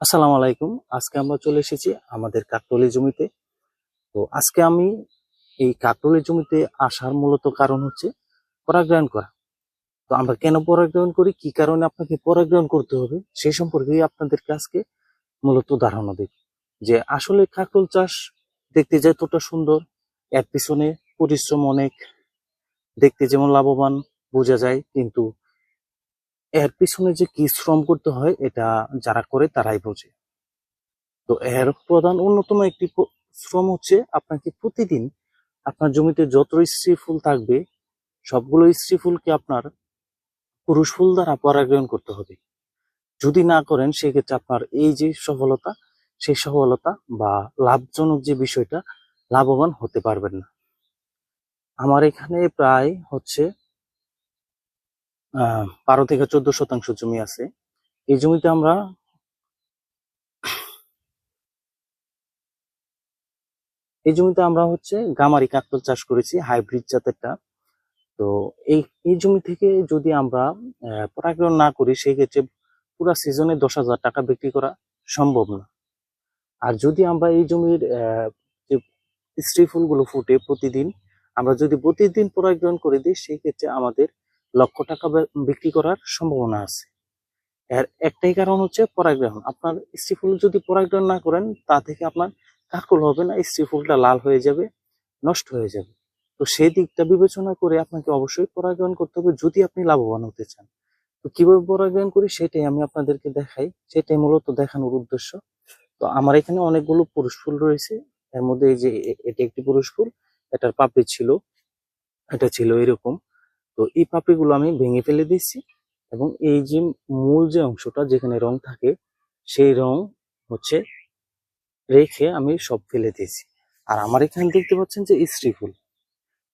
আসসালামু আলাইকুম। আজকে আমরা চলে এসেছি আমাদের কাকতলি জমিতে। তো আজকে আমি এই কাকতলি জমিতে আসার মূলত কারণ হচ্ছে পরাগায়ন করা। তো আমরা কেন পরাগায়ন করি? কি কারণে আপনাকে পরাগায়ন করতে হবে? সেই সম্পর্কে আপনাদেরকে আজকে মূলত ধারণা দিই যে আসলে কাকল চাষ দেখতে যতটা সুন্দর, এর পিছনে পরিশ্রম অনেক। দেখতে যেমন লাভবান, বোঝা যায়। কিন্তু এর পিছনে যে কি শ্রম করতে হয়, এটা যারা করে তারাই বোঝে। তো এর প্রধান অন্যতম একটি শ্রম হচ্ছে আপনাকে প্রতিদিন আপনার জমিতে যত স্ত্রী ফুল থাকবে, সবগুলো স্ত্রী ফুলকে আপনার পুরুষ ফুল দ্বারা পরাগায়ন করতে হবে। যদি না করেন, সেক্ষেত্রে আপনার এই যে সফলতা, সেই সফলতা বা লাভজনক যে বিষয়টা, লাভবান হতে পারবেন না। আমার এখানে প্রায় হচ্ছে বারো থেকে চোদ্দ শতাংশ জমি আছে। এই জমিতে আমরা এই জমিতে আমরা হচ্ছে গামারি কাকতল চাষ করেছি, হাইব্রিড জাতেরটা। তো এই এই জমি থেকে যদি আমরা পরাগায়ন না করি সেই ক্ষেত্রে পুরো সিজনে দশ হাজার টাকা বিক্রি করা সম্ভব না। আর যদি আমরা এই জমির যে স্ত্রী ফুলগুলো ফুটে প্রতিদিন, আমরা যদি প্রতিদিন পরাগায়ন করে দিই সেই ক্ষেত্রে আমাদের লক্ষ টাকা বিক্রি করার সম্ভাবনা আছে। এর একটাই কারণ হচ্ছে পরাগায়ন আপনার স্ত্রী ফুল যদি পরাগায়ন না করেন, তা থেকে আপনার কাকল হবে না, স্ত্রী ফুলটা লাল হয়ে যাবে, নষ্ট হয়ে যাবে। তো সেই দিকটা বিবেচনা করে আপনাকে অবশ্যই পরাগায়ন করতে হবে যদি আপনি লাভবান হতে চান। তো কীভাবে পরাগায়ন করি? সেটাই আমি আপনাদেরকে দেখাই। সেটাই মূলত দেখানোর উদ্দেশ্য। তো আমার এখানে অনেকগুলো পুরুষ ফুল রয়েছে। এর মধ্যে এই যে এটি একটি পুরুষ ফুল। এটার পাপড়ি ছিল। এটা ছিল এরকম। তো এই পাপড়িগুলো আমি ভেঙে ফেলে দিয়েছি এবং এই যে মূল যে অংশটা যেখানে রং থাকে, সেই রং হচ্ছে রেখে আমি সব ফেলে দিয়েছি। আর আমার এখানে দেখতে পাচ্ছেন যে স্ত্রী ফুল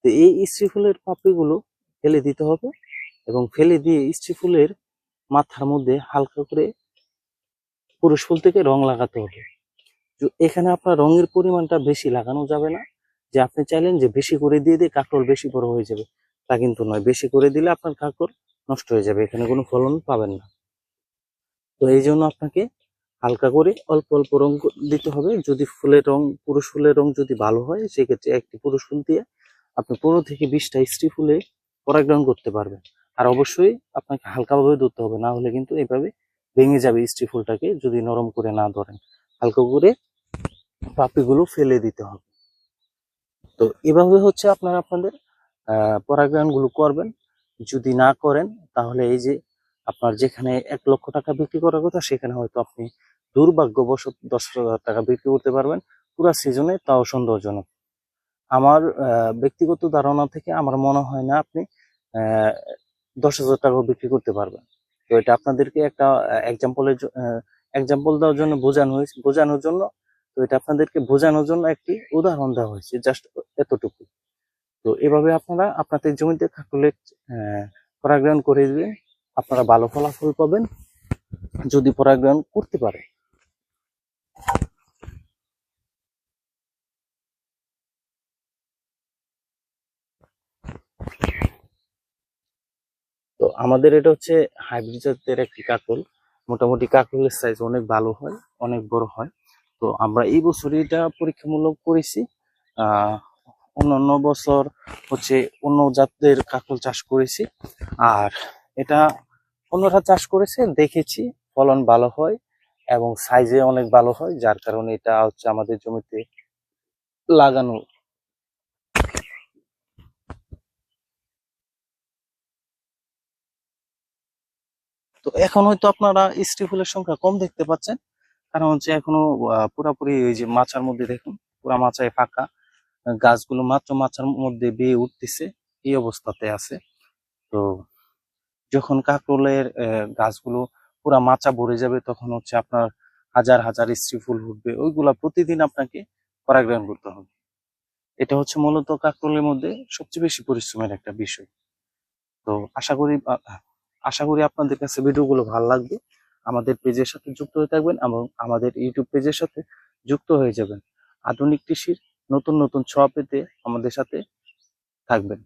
তো এই স্ত্রী ফুলের পাপড়িগুলো ফেলে দিতে হবে এবং ফেলে দিয়ে স্ত্রী ফুলের মাথার মধ্যে হালকা করে পুরুষ ফুল থেকে রং লাগাতে হবে। তো এখানে আপনার রঙের পরিমাণটা বেশি লাগানো যাবে না। যে আপনি চাইলেন যে বেশি করে দিয়ে দিয়ে কাকড় বেশি বড় হয়ে যাবে। তা কিন্তু নয়। বেশি করে দিলে আপনার কাকড় নষ্ট হয়ে যাবে। এখানে কোনো ফলন পাবেন না। তো এই জন্য আপনাকে হালকা করে অল্প অল্প রং দিতে হবে। যদি ফুলের রং, পুরুষ ফুলের রং যদি ভালো হয়, সেক্ষেত্রে একটি পুরুষ ফুল দিয়ে আপনি পনেরো থেকে বিশটা স্ত্রী ফুলে পরাগগ্রহণ করতে পারবেন। আর অবশ্যই আপনাকে হালকাভাবে ধরতে হবে। না হলে কিন্তু এইভাবে ভেঙে যাবে স্ত্রী ফুলটাকে যদি নরম করে না ধরেন। হালকা করে পাপড়িগুলো ফেলে দিতে হবে। তো এভাবে হচ্ছে আপনারা, আপনাদের আহ পরাগায়নগুলো করবেন। যদি না করেন, তাহলে এই যে আপনার যেখানে এক লক্ষ টাকা বিক্রি করার কথা, সেখানে হয়তো আপনি দুর্ভাগ্যবশত দশ হাজার টাকা বিক্রি করতে পারবেন। পুরা সিজনে তাও সন্দেহজনক আমার ব্যক্তিগত ধারণা থেকে আমার মনে হয় না আপনি দশ হাজার টাকাও বিক্রি করতে পারবেন। তো এটা আপনাদেরকে একটা এক্সাম্পলের এক্সাম্পল দেওয়ার জন্য বোঝানো হয়েছে, বোঝানোর জন্য, তো এটা আপনাদেরকে বোঝানোর জন্য একটি উদাহরণ দেওয়া হয়েছে জাস্ট এতটুকু তো এভাবে আপনারা আপনাদের জমিতে কাকুলেট পরাগায়ন করে দিবেন আপনারা ভালো ফলাফল পাবেন যদি পরাগায়ন করতে পারে। তো আমাদের এটা হচ্ছে হাইব্রিড জাতের একটি কাকল মোটামুটি কাকলের সাইজ অনেক ভালো হয়, অনেক বড় হয়। তো আমরা এই বছর এটা পরীক্ষামূলক করেছি। আহ অন্যান্য বছর হচ্ছে অন্য জাতের কাকল চাষ করেছি। আর এটা অন্যরা চাষ করেছে, দেখেছি, ফলন ভালো হয় এবং সাইজে অনেক ভালো হয়, যার কারণে এটা হচ্ছে আমাদের জমিতে লাগানো। তো এখন হয়তো আপনারা স্ত্রী ফুলের সংখ্যা কম দেখতে পাচ্ছেন, কারণ হচ্ছে এখনও পুরাপুরি ওই যে মাচার মধ্যে দেখুন, পুরা মাচায় ফাঁকা। গাছগুলো মাত্র মাচার মধ্যে বেয়ে উঠতেছে, এই অবস্থাতে আছে। তো যখন কাকরোলের গাছগুলো পুরা মাচা ভরে যাবে, তখন হচ্ছে আপনার হাজার হাজার স্ত্রী ফুল উঠবে ওইগুলা প্রতিদিন আপনাকে পরাগায়ন করতে হবে। এটা হচ্ছে মূলত কাকরোলের মধ্যে সবচেয়ে বেশি পরিশ্রমের একটা বিষয়। তো আশা করি আশা করি আপনাদের কাছে ভিডিওগুলো ভালো লাগবে। আমাদের পেজের সাথে যুক্ত হয়ে থাকবেন এবং আমাদের ইউটিউব পেজের সাথে যুক্ত হয়ে যাবেন। আধুনিক কৃষির নতুন নতুন ছোঁয়া পেতে আমাদের সাথে থাকবেন।